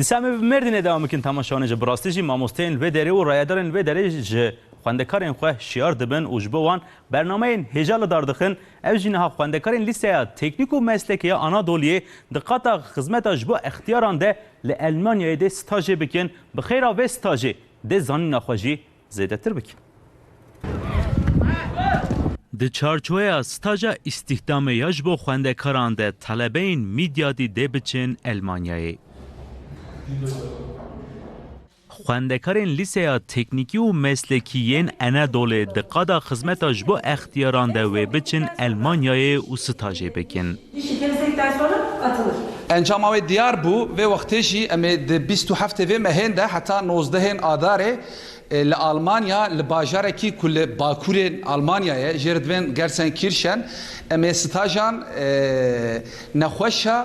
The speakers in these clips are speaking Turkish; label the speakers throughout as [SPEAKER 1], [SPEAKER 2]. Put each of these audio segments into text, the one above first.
[SPEAKER 1] دیسامه مردین devam کن تماشاوان جه براستی جی ماموستین و دره و رایدارن و دره جه خواندکارین خواه شیار دبن و جبه وان برنامه هجال داردخن او جینها خواندکارین لیسه تکنیک و مسلکی آنادولیه دقاتا خدمت جبه اختیاران ده لألمانیای ده ستاجه بکن بخیر و ستاجه ده زانی نخواجی زیده تر بکن د چارچویا ستاجا استخدام یاج بو خوندکاران ده طلبین میدیادی ده بچن المانیایی خوندکارین لیسیا تکنیکی و مسلکیین انادوله دقادا خدمت بو اختیاران ده و بچن المانیایی و ستاجه بکن
[SPEAKER 2] Dişi temizledikten sonra atılır.
[SPEAKER 3] انجام اوی دیار بو و وقتی جی امی د 27 و مهین ده حتی 19 آداره ل آلمانیا ل باجاره کی کل باکور آلمانیا جردوین گرسن کیرشن امی ستاجان نخوشا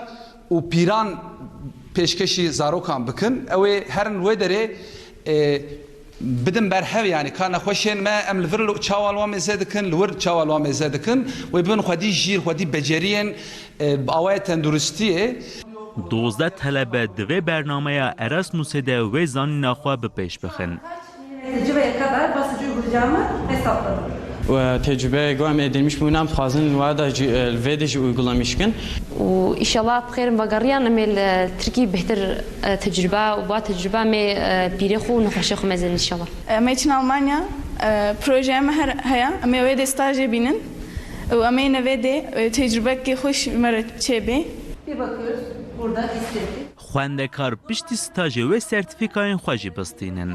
[SPEAKER 3] و پیران پێشکەشی زارۆکان بکەن ئەوێ هەرن وێ دەرێ بدن بەرهەو ینی کا نەخۆشێن مە ئەم لڤر چاواڵوا مێزە دکن لور چاواڵوا مێزە دکن وی بن خودی ژیر خودی بەجێریان ئەوایە تەندروستیە.
[SPEAKER 1] دۆزدە تەلەبە دوێ بەرنمەیە ئەرەس موسێدە وێ زانانی ناخوا بپێش بخن.
[SPEAKER 2] Cıvaya kadar basıcı uygulayacağımı hesapladım.
[SPEAKER 4] و تجربه گام edilmiş بونم خوازن وada الفيدج uygulamışken
[SPEAKER 5] وإن شاء الله بخير بقريان أمي تركي بهتر تجربة وبا تجربة مي بيريخو ونخشيخو مازال إن شاء الله
[SPEAKER 6] Em için Almanya e, projeme her haya em ve de stajye binin. Ve em ne de tecrübe ki hoş mer çebe.
[SPEAKER 2] Bir bakıyoruz burada istedik.
[SPEAKER 1] خوندکار پشتی ستاجه و سرتیفیکاین خواجی بستینن